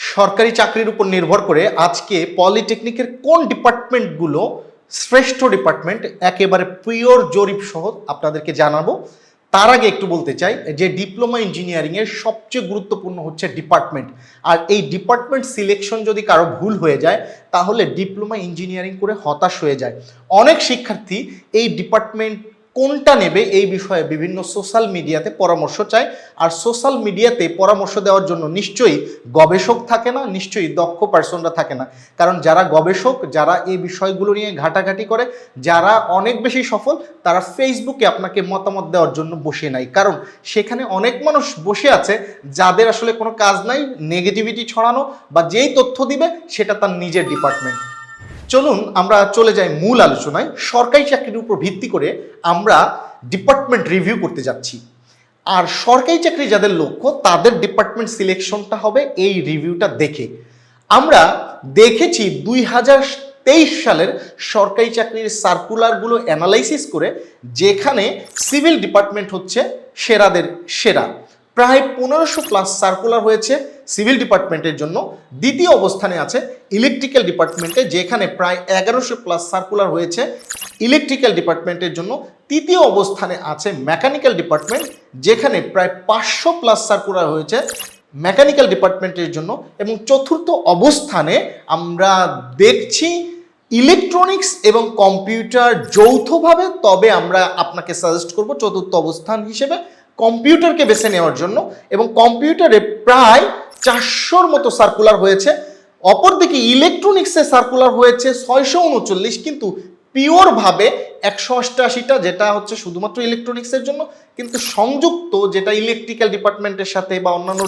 সরকারি চাকরির উপর নির্ভর করে আজকে পলিটেকনিকের কোন ডিপার্টমেন্টগুলো শ্রেষ্ঠ ডিপার্টমেন্ট একেবারে পিওর জরিপ সহ আপনাদেরকে জানাব। তার আগে একটু বলতে চাই যে ডিপ্লোমা ইঞ্জিনিয়ারিংয়ের সবচেয়ে গুরুত্বপূর্ণ হচ্ছে ডিপার্টমেন্ট। আর এই ডিপার্টমেন্ট সিলেকশন যদি কারও ভুল হয়ে যায়, তাহলে ডিপ্লোমা ইঞ্জিনিয়ারিং করে হতাশ হয়ে যায়। অনেক শিক্ষার্থী এই ডিপার্টমেন্ট কোনটা নেবে এই বিষয়ে বিভিন্ন সোশ্যাল মিডিয়াতে পরামর্শ চায় আর সোশ্যাল মিডিয়াতে পরামর্শ দেওয়ার জন্য নিশ্চয়ই গবেষক থাকে না, নিশ্চয়ই দক্ষ পার্সনরা থাকে না। কারণ যারা গবেষক, যারা এই বিষয়গুলো নিয়ে ঘাটাঘাটি করে, যারা অনেক বেশি সফল, তারা ফেসবুকে আপনাকে মতামত দেওয়ার জন্য বসে নাই। কারণ সেখানে অনেক মানুষ বসে আছে যাদের আসলে কোনো কাজ নাই নেগেটিভিটি ছড়ানো বা যেই তথ্য দিবে সেটা তার নিজের ডিপার্টমেন্ট চলুন আমরা চলে যাই মূল আলোচনায়। সরকারি চাকরির উপর ভিত্তি করে আমরা ডিপার্টমেন্ট রিভিউ করতে যাচ্ছি। আর সরকারি চাকরি যাদের লক্ষ্য, তাদের ডিপার্টমেন্ট সিলেকশনটা হবে এই রিভিউটা দেখে। আমরা দেখেছি দুই হাজার তেইশ সালের সরকারি চাকরির সার্কুলারগুলো অ্যানালাইসিস করে যেখানে সিভিল ডিপার্টমেন্ট হচ্ছে সেরাদের সেরা। প্রায় পনেরোশো প্লাস সার্কুলার হয়েছে। সিভিল ডিপার্টমেন্টের জন্য দ্বিতীয় অবস্থানে আছে ইলেকট্রিক্যাল ডিপার্টমেন্টে, যেখানে প্রায় এগারোশো প্লাস সার্কুলার হয়েছে। ইলেকট্রিক্যাল ডিপার্টমেন্টের জন্য তৃতীয় অবস্থানে আছে মেকানিক্যাল ডিপার্টমেন্ট, যেখানে প্রায় পাঁচশো প্লাস সার্কুলার হয়েছে মেকানিক্যাল ডিপার্টমেন্টের জন্য। এবং চতুর্থ অবস্থানে আমরা দেখছি ইলেকট্রনিক্স এবং কম্পিউটার যৌথভাবে, তবে আমরা আপনাকে সাজেস্ট করব চতুর্থ অবস্থান হিসেবে কম্পিউটারকে বেছে নেওয়ার জন্য। এবং কম্পিউটারে প্রায় চারশোর মতো সার্কুলার হয়েছে। অপরদিকে ইলেকট্রনিক্সে সার্কুলার হয়েছে ছয়শো উনচল্লিশ, কিন্তু পিওরভাবে একশো অষ্টাশিটা, যেটা হচ্ছে শুধুমাত্র ইলেকট্রনিক্সের জন্য, কিন্তু সংযুক্ত যেটা ইলেকট্রিক্যাল ডিপার্টমেন্টের সাথে বা অন্যান্য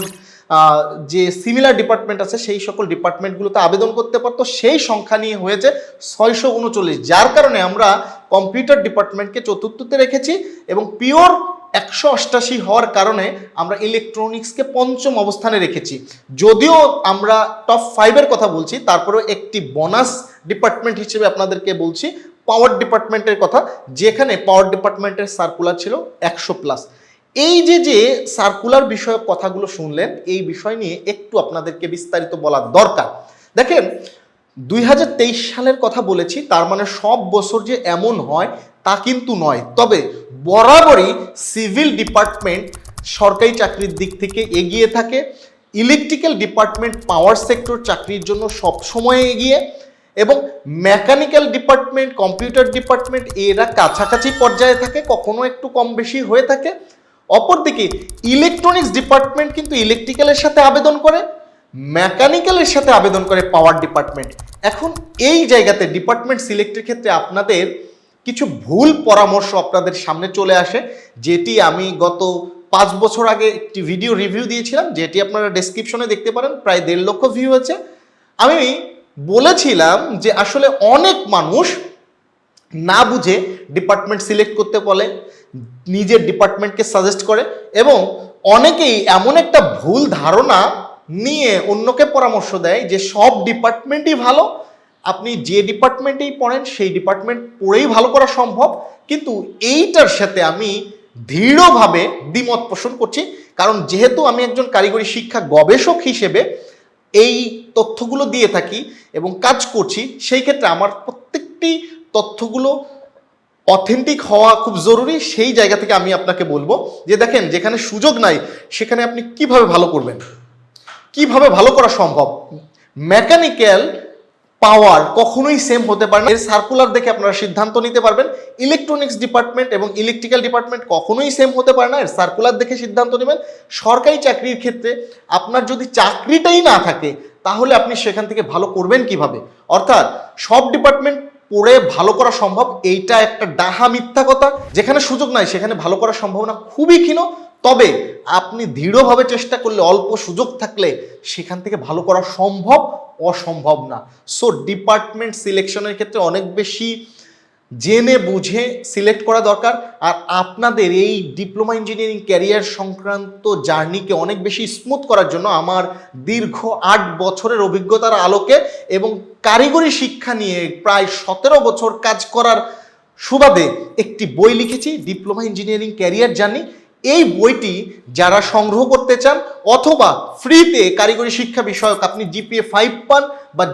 যে সিমিলার ডিপার্টমেন্ট আছে, সেই সকল ডিপার্টমেন্টগুলোতে আবেদন করতে পারতো। সেই সংখ্যা নিয়ে হয়েছে ছয়শো উনচল্লিশ, যার কারণে আমরা কম্পিউটার ডিপার্টমেন্টকে চতুর্থতে রেখেছি এবং পিওর একশো অষ্টাশি হওয়ার কারণে আমরা ইলেকট্রনিক্সকে পঞ্চম অবস্থানে রেখেছি। যদিও আমরা টপ ফাইভের কথা বলছি, তারপরেও একটি বোনাস ডিপার্টমেন্ট হিসেবে আপনাদেরকে বলছি পাওয়ার ডিপার্টমেন্টের কথা, যেখানে পাওয়ার ডিপার্টমেন্টের সার্কুলার ছিল একশো প্লাস এই যে যে সার্কুলার বিষয়ক কথাগুলো শুনলেন, এই বিষয় নিয়ে একটু আপনাদেরকে বিস্তারিত বলা দরকার। দেখেন, দুই হাজার তেইশ সালের কথা বলেছি, তার মানে সব বছর যে এমন হয় তা কিন্তু নয়। তবে বরাবরই সিভিল ডিপার্টমেন্ট সরকারি চাকরির দিক থেকে এগিয়ে থাকে। ইলেকট্রিক্যাল ডিপার্টমেন্ট পাওয়ার সেক্টর চাকরির জন্য সবসময় এগিয়ে এবং মেকানিক্যাল ডিপার্টমেন্ট, কম্পিউটার ডিপার্টমেন্ট এরা কাছাকাছি পর্যায়ে থাকে, কখনো একটু কম বেশি হয়ে থাকে। অপরদিকে ইলেকট্রনিক্স ডিপার্টমেন্ট কিন্তু ইলেকট্রিক্যালের সাথে আবেদন করে, মেকানিক্যালের সাথে আবেদন করে পাওয়ার ডিপার্টমেন্ট। এখন এই জায়গাতে ডিপার্টমেন্ট সিলেক্টের ক্ষেত্রে আপনাদের কিছু ভুল পরামর্শ আপনাদের সামনে চলে আসে, যেটি আমি গত পাঁচ বছর আগে একটি ভিডিও রিভিউ দিয়েছিলাম, যেটি আপনারা ডেসক্রিপশনে দেখতে পারেন, প্রায় দেড় লক্ষ ভিউ হয়েছে। আমি বলেছিলাম যে আসলে অনেক মানুষ না বুঝে ডিপার্টমেন্ট সিলেক্ট করতে বলে, নিজের ডিপার্টমেন্টকে সাজেস্ট করে, এবং অনেকেই এমন একটা ভুল ধারণা নিয়ে অন্যকে পরামর্শ দেয় যে সব ডিপার্টমেন্টই ভালো আপনি যে ডিপার্টমেন্টেই পড়েন, সেই ডিপার্টমেন্ট পড়েই ভালো করা সম্ভব। কিন্তু এইটার সাথে আমি দৃঢ়ভাবে দ্বিমত পোষণ করছি। কারণ যেহেতু আমি একজন কারিগরি শিক্ষা গবেষক হিসেবে এই তথ্যগুলো দিয়ে থাকি এবং কাজ করছি, সেই ক্ষেত্রে আমার প্রত্যেকটি তথ্যগুলো অথেন্টিক হওয়া খুব জরুরি। সেই জায়গা থেকে আমি আপনাকে বলব যে, দেখেন, যেখানে সুযোগ নাই, সেখানে আপনি কীভাবে ভালো করবেন? কীভাবে ভালো করা সম্ভব? মেকানিক্যাল পাওয়ার কখনোই সেম হতে পারে না। এর সার্কুলার দেখে আপনারা সিদ্ধান্ত নিতে পারবেন। ইলেকট্রনিক্স ডিপার্টমেন্ট এবং ইলেকট্রিক্যাল ডিপার্টমেন্ট কখনোই সেম হতে পারে না। এর সার্কুলার দেখে সিদ্ধান্ত নেবেন। সরকারি চাকরির ক্ষেত্রে আপনার যদি চাকরিটাই না থাকে, তাহলে আপনি সেখান থেকে ভালো করবেন কীভাবে? অর্থাৎ সব ডিপার্টমেন্ট পড়ে ভালো করা সম্ভব, এইটা একটা ডাহা মিথ্যা কথা। যেখানে সুযোগ নাই, সেখানে ভালো করার সম্ভাবনা খুবই ক্ষীণ। তবে আপনি দৃঢ়ভাবে চেষ্টা করলে অল্প সুযোগ থাকলে সেখান থেকে ভালো করা সম্ভব, অসম্ভব না। সো ডিপার্টমেন্ট সিলেকশনের ক্ষেত্রে অনেক বেশি জেনে বুঝে সিলেক্ট করা দরকার। আর আপনাদের এই ডিপ্লোমা ইঞ্জিনিয়ারিং ক্যারিয়ার সংক্রান্ত জার্নিকে অনেক বেশি স্মুথ করার জন্য আমার দীর্ঘ আট বছরের অভিজ্ঞতার আলোকে এবং কারিগরি শিক্ষা নিয়ে প্রায় সতেরো বছর কাজ করার সুবাদে একটি বই লিখেছি ডিপ্লোমা ইঞ্জিনিয়ারিং ক্যারিয়ার জার্নি এই বইটি যারা সংগ্রহ করতে চান অথবা ফ্রিতে কারিগরি শিক্ষা বিষয়ক আপনি জিপিএ ফাইভ পান বা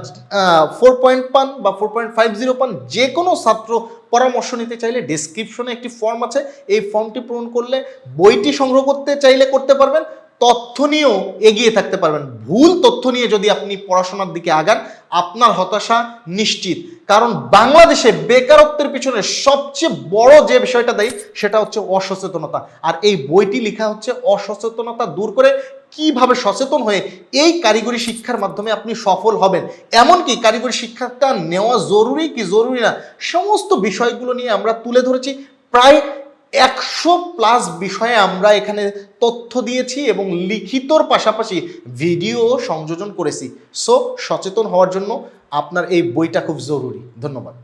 ফোর পয়েন্ট পান বা ফোর পয়েন্ট ফাইভ জিরো পান যে কোনো ছাত্র পরামর্শ নিতে চাইলে ডিসক্রিপশনে একটি ফর্ম আছে। এই ফর্মটি পূরণ করলে বইটি সংগ্রহ করতে চাইলে করতে পারবেন। তথ্য নিয়েও এগিয়ে থাকতে পারবেন। ভুল তথ্য নিয়ে যদি আপনি পড়াশোনার দিকে আগান, আপনার হতাশা নিশ্চিত। কারণ বাংলাদেশে বেকারত্বের পিছনে সবচেয়ে বড় যে বিষয়টা দেয়, সেটা হচ্ছে অসচেতনতা। আর এই বইটি লেখা হচ্ছে অসচেতনতা দূর করে কীভাবে সচেতন হয়ে এই কারিগরি শিক্ষার মাধ্যমে আপনি সফল হবেন। এমনকি কারিগরি শিক্ষাটা নেওয়া জরুরি কি জরুরি না, সমস্ত বিষয়গুলো নিয়ে আমরা তুলে ধরেছি প্রায় একশো প্লাস বিষয়ে আমরা এখানে তথ্য দিয়েছি এবং লিখিতর পাশাপাশি ভিডিও সংযোজন করেছি। সো সচেতন হওয়ার জন্য আপনার এই বইটা খুব জরুরি। ধন্যবাদ।